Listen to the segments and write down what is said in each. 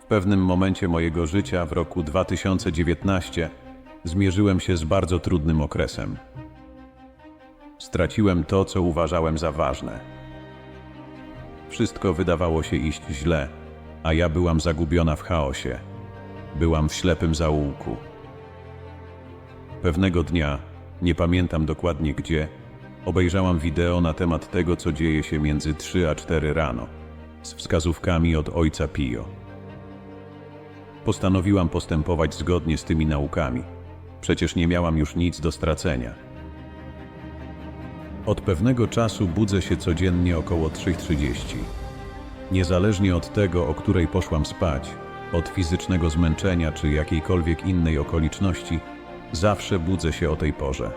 W pewnym momencie mojego życia, w roku 2019, zmierzyłem się z bardzo trudnym okresem. Straciłem to, co uważałem za ważne. Wszystko wydawało się iść źle, a ja byłam zagubiona w chaosie. Byłam w ślepym zaułku. Pewnego dnia, nie pamiętam dokładnie gdzie, obejrzałam wideo na temat tego, co dzieje się między 3 a 4 rano, z wskazówkami od ojca Pio. Postanowiłam postępować zgodnie z tymi naukami. Przecież nie miałam już nic do stracenia. Od pewnego czasu budzę się codziennie około 3.30. Niezależnie od tego, o której poszłam spać, od fizycznego zmęczenia czy jakiejkolwiek innej okoliczności, zawsze budzę się o tej porze.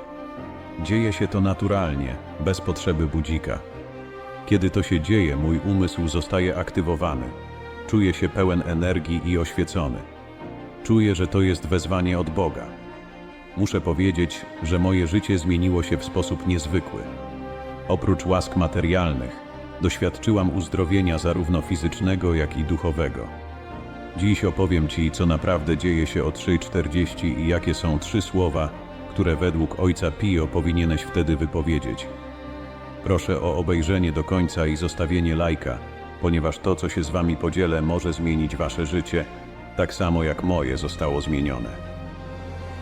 Dzieje się to naturalnie, bez potrzeby budzika. Kiedy to się dzieje, mój umysł zostaje aktywowany. Czuję się pełen energii i oświecony. Czuję, że to jest wezwanie od Boga. Muszę powiedzieć, że moje życie zmieniło się w sposób niezwykły. Oprócz łask materialnych, doświadczyłam uzdrowienia zarówno fizycznego, jak i duchowego. Dziś opowiem Ci, co naprawdę dzieje się o 3.40 i jakie są trzy słowa, które według ojca Pio powinieneś wtedy wypowiedzieć. Proszę o obejrzenie do końca i zostawienie lajka, ponieważ to, co się z Wami podzielę, może zmienić Wasze życie, tak samo jak moje zostało zmienione.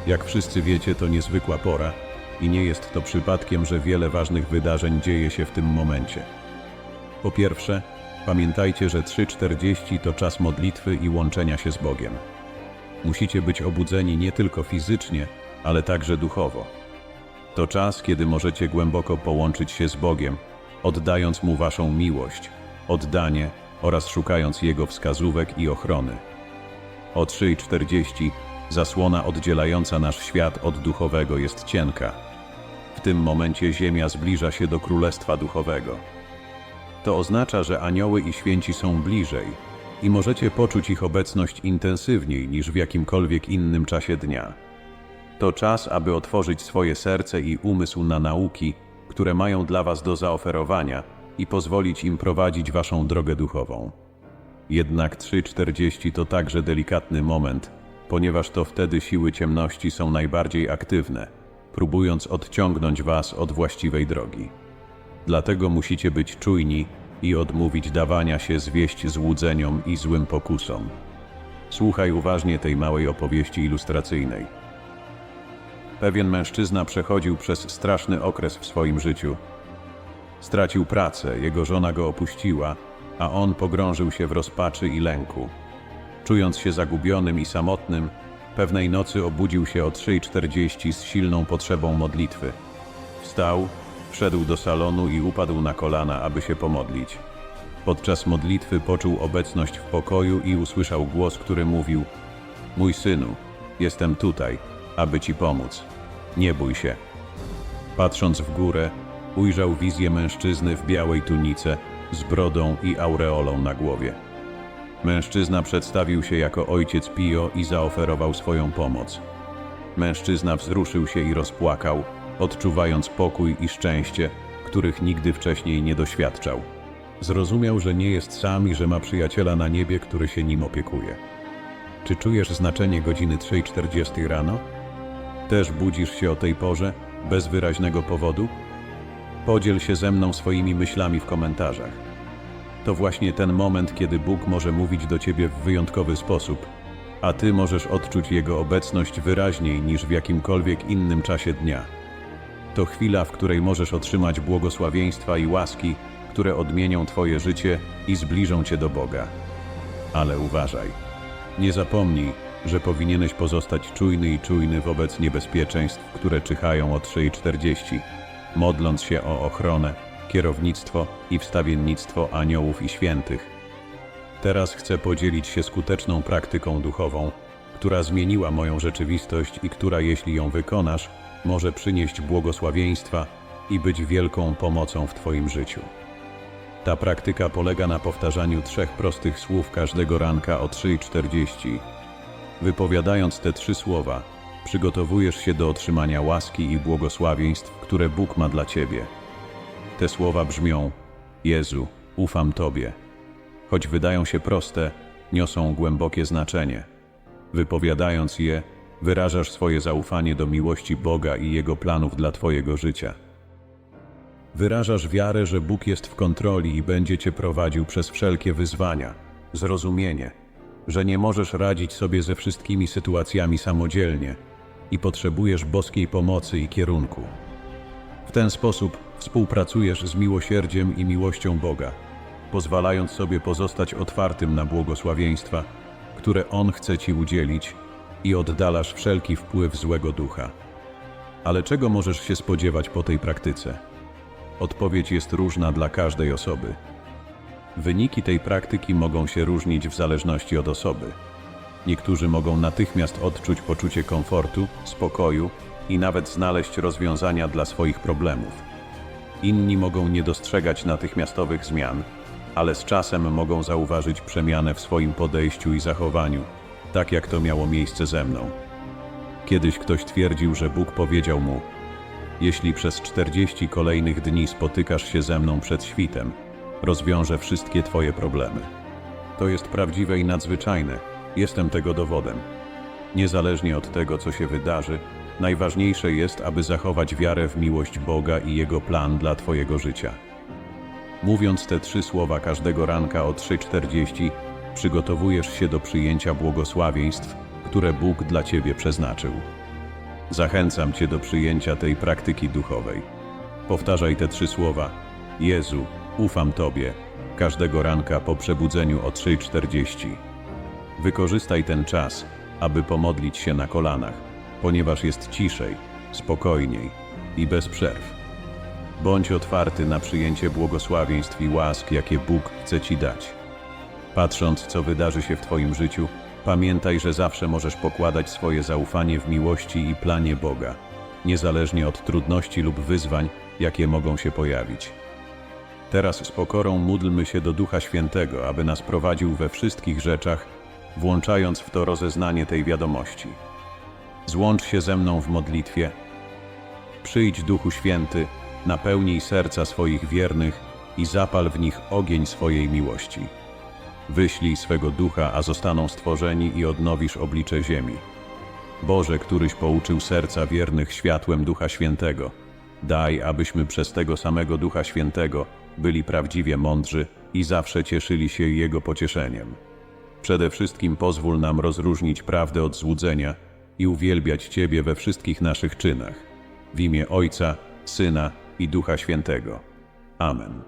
Jak wszyscy wiecie, to niezwykła pora i nie jest to przypadkiem, że wiele ważnych wydarzeń dzieje się w tym momencie. Po pierwsze, pamiętajcie, że 3.40 to czas modlitwy i łączenia się z Bogiem. Musicie być obudzeni nie tylko fizycznie, ale także duchowo. To czas, kiedy możecie głęboko połączyć się z Bogiem, oddając Mu Waszą miłość, oddanie oraz szukając Jego wskazówek i ochrony. O 3.40 zasłona oddzielająca nasz świat od duchowego jest cienka. W tym momencie Ziemia zbliża się do Królestwa Duchowego. To oznacza, że anioły i święci są bliżej i możecie poczuć ich obecność intensywniej niż w jakimkolwiek innym czasie dnia. To czas, aby otworzyć swoje serce i umysł na nauki, które mają dla Was do zaoferowania i pozwolić im prowadzić Waszą drogę duchową. Jednak 3.40 to także delikatny moment, ponieważ to wtedy siły ciemności są najbardziej aktywne, próbując odciągnąć Was od właściwej drogi. Dlatego musicie być czujni i odmówić dawania się zwieść złudzeniom i złym pokusom. Słuchaj uważnie tej małej opowieści ilustracyjnej. Pewien mężczyzna przechodził przez straszny okres w swoim życiu. Stracił pracę, jego żona go opuściła, a on pogrążył się w rozpaczy i lęku. Czując się zagubionym i samotnym, pewnej nocy obudził się o 3.40 z silną potrzebą modlitwy. Wstał, wszedł do salonu i upadł na kolana, aby się pomodlić. Podczas modlitwy poczuł obecność w pokoju i usłyszał głos, który mówił: Mój synu, jestem tutaj, aby ci pomóc. Nie bój się. Patrząc w górę, ujrzał wizję mężczyzny w białej tunice z brodą i aureolą na głowie. Mężczyzna przedstawił się jako ojciec Pio i zaoferował swoją pomoc. Mężczyzna wzruszył się i rozpłakał, odczuwając pokój i szczęście, których nigdy wcześniej nie doświadczał. Zrozumiał, że nie jest sam i że ma przyjaciela na niebie, który się nim opiekuje. Czy czujesz znaczenie godziny 3.40 rano? Też budzisz się o tej porze, bez wyraźnego powodu? Podziel się ze mną swoimi myślami w komentarzach. To właśnie ten moment, kiedy Bóg może mówić do ciebie w wyjątkowy sposób, a ty możesz odczuć Jego obecność wyraźniej niż w jakimkolwiek innym czasie dnia. To chwila, w której możesz otrzymać błogosławieństwa i łaski, które odmienią Twoje życie i zbliżą Cię do Boga. Ale uważaj. Nie zapomnij, że powinieneś pozostać czujny i czujny wobec niebezpieczeństw, które czyhają o 3.40, modląc się o ochronę, kierownictwo i wstawiennictwo aniołów i świętych. Teraz chcę podzielić się skuteczną praktyką duchową, która zmieniła moją rzeczywistość i która, jeśli ją wykonasz, może przynieść błogosławieństwa i być wielką pomocą w Twoim życiu. Ta praktyka polega na powtarzaniu trzech prostych słów każdego ranka o 3.40. Wypowiadając te trzy słowa, przygotowujesz się do otrzymania łaski i błogosławieństw, które Bóg ma dla Ciebie. Te słowa brzmią: Jezu, ufam Tobie. Choć wydają się proste, niosą głębokie znaczenie. Wypowiadając je, wyrażasz swoje zaufanie do miłości Boga i Jego planów dla Twojego życia. Wyrażasz wiarę, że Bóg jest w kontroli i będzie Cię prowadził przez wszelkie wyzwania, zrozumienie, że nie możesz radzić sobie ze wszystkimi sytuacjami samodzielnie i potrzebujesz boskiej pomocy i kierunku. W ten sposób współpracujesz z miłosierdziem i miłością Boga, pozwalając sobie pozostać otwartym na błogosławieństwa, które On chce Ci udzielić i oddalasz wszelki wpływ złego ducha. Ale czego możesz się spodziewać po tej praktyce? Odpowiedź jest różna dla każdej osoby. Wyniki tej praktyki mogą się różnić w zależności od osoby. Niektórzy mogą natychmiast odczuć poczucie komfortu, spokoju i nawet znaleźć rozwiązania dla swoich problemów. Inni mogą nie dostrzegać natychmiastowych zmian, ale z czasem mogą zauważyć przemianę w swoim podejściu i zachowaniu, tak jak to miało miejsce ze mną. Kiedyś ktoś twierdził, że Bóg powiedział mu: Jeśli przez 40 kolejnych dni spotykasz się ze mną przed świtem, rozwiążę wszystkie Twoje problemy. To jest prawdziwe i nadzwyczajne. Jestem tego dowodem. Niezależnie od tego, co się wydarzy, najważniejsze jest, aby zachować wiarę w miłość Boga i Jego plan dla Twojego życia. Mówiąc te trzy słowa każdego ranka o 3.40, przygotowujesz się do przyjęcia błogosławieństw, które Bóg dla Ciebie przeznaczył. Zachęcam Cię do przyjęcia tej praktyki duchowej. Powtarzaj te trzy słowa. Jezu, ufam Tobie, każdego ranka po przebudzeniu o 3.40. Wykorzystaj ten czas, aby pomodlić się na kolanach, ponieważ jest ciszej, spokojniej i bez przerw. Bądź otwarty na przyjęcie błogosławieństw i łask, jakie Bóg chce Ci dać. Patrząc, co wydarzy się w Twoim życiu, pamiętaj, że zawsze możesz pokładać swoje zaufanie w miłości i planie Boga, niezależnie od trudności lub wyzwań, jakie mogą się pojawić. Teraz z pokorą módlmy się do Ducha Świętego, aby nas prowadził we wszystkich rzeczach, włączając w to rozeznanie tej wiadomości. Złącz się ze mną w modlitwie. Przyjdź Duchu Święty, napełnij serca swoich wiernych i zapal w nich ogień swojej miłości. Wyślij swego ducha, a zostaną stworzeni i odnowisz oblicze ziemi. Boże, któryś pouczył serca wiernych światłem Ducha Świętego, daj, abyśmy przez tego samego Ducha Świętego byli prawdziwie mądrzy i zawsze cieszyli się Jego pocieszeniem. Przede wszystkim pozwól nam rozróżnić prawdę od złudzenia i uwielbiać Ciebie we wszystkich naszych czynach. W imię Ojca, Syna i Ducha Świętego. Amen.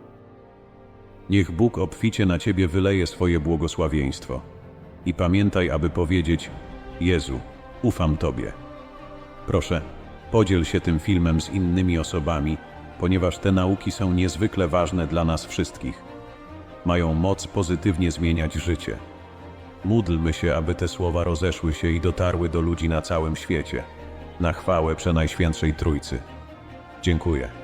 Niech Bóg obficie na Ciebie wyleje swoje błogosławieństwo. I pamiętaj, aby powiedzieć: Jezu, ufam Tobie. Proszę, podziel się tym filmem z innymi osobami, ponieważ te nauki są niezwykle ważne dla nas wszystkich. Mają moc pozytywnie zmieniać życie. Módlmy się, aby te słowa rozeszły się i dotarły do ludzi na całym świecie. Na chwałę Przenajświętszej Trójcy. Dziękuję.